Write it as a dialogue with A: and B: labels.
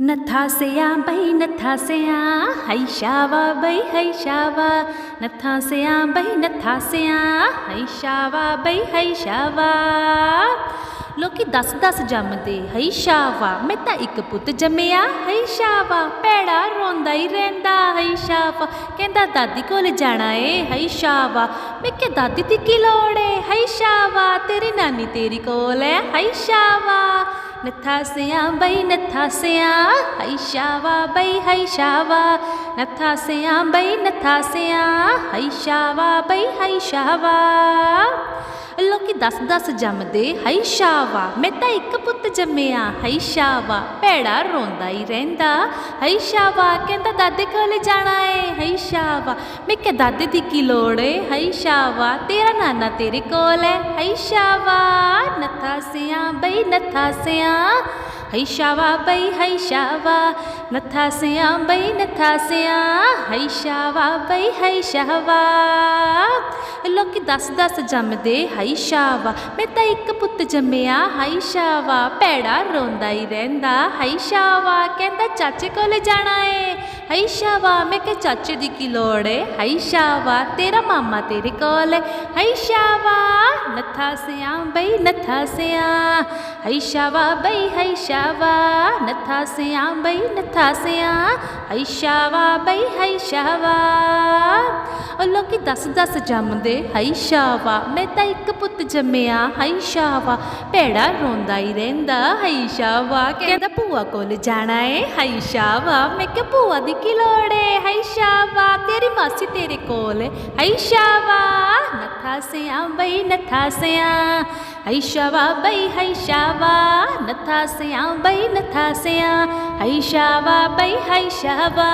A: ਨਥਾ ਸਿਆ ਬਈ ਨਥਾ ਸਿਆ ਹੈ ਸ਼ਾਵਾ ਬਈ ਹੈ ਸ਼ਾਵਾ ਨਥਾ ਸਿਆ ਬਈ ਨਥਾ ਸਿਆ ਹੈ ਸ਼ਾਵਾ ਬਈ ਹੈ ਸ਼ਾਵਾ ਲੋਕੀ ਦਸ ਦਸ ਜੰਮਦੇ ਹੈ ਸ਼ਾਵਾ ਮੈਂ ਤਾਂ ਇੱਕ ਪੁੱਤ ਜੰਮਿਆ ਹੈ ਸ਼ਾਵਾ ਭੈੜਾ ਰੋਂਦਾ ਹੀ ਰਹਿੰਦਾ ਹੈ ਸ਼ਾਵਾ ਕਹਿੰਦਾ ਦਾਦੀ ਕੋਲ ਜਾਣਾ ਏ ਹੈ ਸ਼ਾਵਾ ਮੈਂ ਕਿ ਦਾਦੀ ਦੀ ਕੀ ਲੋੜ ਏ ਹੈ ਸ਼ਾਵਾ ਤੇਰੀ ਨਾਨੀ ਤੇਰੀ ਕੋਲ ਹੈ ਹੈ ਸ਼ਾਵਾ नथासिया बई नथासिया हई शावा बई हई शावा नथासिया बई नथासिया हई शावा बई हई शावा ਦਸ ਦਸ ਜੰਮਦੇ, ਹਾਈ ਸ਼ਾਵਾ। ਮੈਂ ਤਾਂ ਇੱਕ ਪੁੱਤ ਜੰਮਿਆ, ਹਾਈ ਸ਼ਾਵਾ। ਭੈੜਾ ਰੋਂਦਾ ਹੀ ਰਹਿੰਦਾ। ਹਾਈ ਸ਼ਾਵਾ, ਕਹਿੰਦਾ, ਦਾਦੇ ਕੋਲ ਜਾਣਾ ਏ। ਹਾਈ ਸ਼ਾਵਾ। ਮੈਂ ਕਿਹਾ, ਦਾਦੇ ਦੀ ਕੀ ਲੋੜ ਏ? ਹਾਈ ਸ਼ਾਵਾ। ਤੇਰਾ ਨਾਨਾ ਤੇਰੇ ਕੋਲ ਏ। ਹਾਈ ਸ਼ਾਵਾ। ਨਥਾ ਸਿਆ ਬਈ, ਨਥਾ ਸਿਆ। ਹਈ ਸ਼ਾਵਾ ਬਈ, ਹਈ ਸ਼ਾਵਾ। ਨਥਾ ਸਿਆ ਬਈ, ਨਥਾ ਸਿਆ। ਹਈ ਸ਼ਾਵਾ ਬਈ, ਹਈ ਸ਼ਾਵਾ। ਦਸ ਦਸ ਜੰਮਦੇ ਹੈ ਸ਼ਾਵਾ ਮੈਂ ਤਾਂ ਇੱਕ ਪੁੱਤ ਜੰਮਿਆ ਹੈ ਸ਼ਾਵਾ ਭੈੜਾ ਰੋਂਦਾ ਹੀ ਰਹਿੰਦਾ ਹੈ ਸ਼ਾਵਾ ਕਹਿੰਦਾ ਚਾਚੇ ਕੋਲ ਜਾਣਾ ਏ ਹੈ ਸ਼ਾਵਾ ਮੈਂ ਕਿ ਚਾਚੇ ਦੀ ਕੀ ਲੋੜ ਏ ਹੈ ਸ਼ਾਵਾ ਤੇਰਾ ਮਾਮਾ ਤੇਰੇ ਕੋਲ ਹੈ ਸ਼ਾਵਾ ਨਥਾ ਸਿਆ ਬਈ ਨਥਾ ਸਿਆ ਹੈ ਸ਼ਾਵਾ ਬਈ ਹੈ ਸ਼ਾਵਾ ਨਥਾ ਸਿਆ ਬਈ ਨਥਾ ਸਿਆ ਹੈ ਸ਼ਾਵਾ ਬਈ ਹੈ ਸ਼ਾਵਾ ਉਹ ਲੋਕੀ ਦਸ ਦਸ ਜੰਮਦੇ ਹੈ ਸ਼ਾਵਾ ਮੈਂ ਤਾਂ ਇੱਕ ਪੁੱਤ ਜੰਮਿਆ ਹੈ ਸ਼ਾਵਾ ਭੈੜਾ ਰੋਂਦਾ ਹੀ ਰਹਿੰਦਾ ਹੈ ਸ਼ਾਵਾ ਕਹਿੰਦਾ ਭੂਆ ਕੋਲ ਜਾਣਾ ਏ ਹੈ ਸ਼ਾਵਾ ਮੈਂ ਕਿਹਾ, ਭੂਆ ਦੀ ਕੀ ਲੋੜ ਏ? ਹੈ ਸ਼ਾਵਾ ਤੇਰੀ ਮਾਸੀ ਤੇਰੇ ਕੋਲ ਹਾਈ ਸ਼ਾਵਾ ਨਥਾ ਸਿਆ ਬਈ, ਨਥਾ ਸਿਆ। ਹੈ ਸ਼ਾਵਾ ਬਈ ਹਾਈ ਸ਼ਾਵਾ ਨਥਾ ਸਿਆ ਬਈ, ਨਥਾ ਸਿਆ। ਹੈ ਸ਼ਾਵਾ ਬਈ ਹਾਈ ਸ਼ਾਵਾ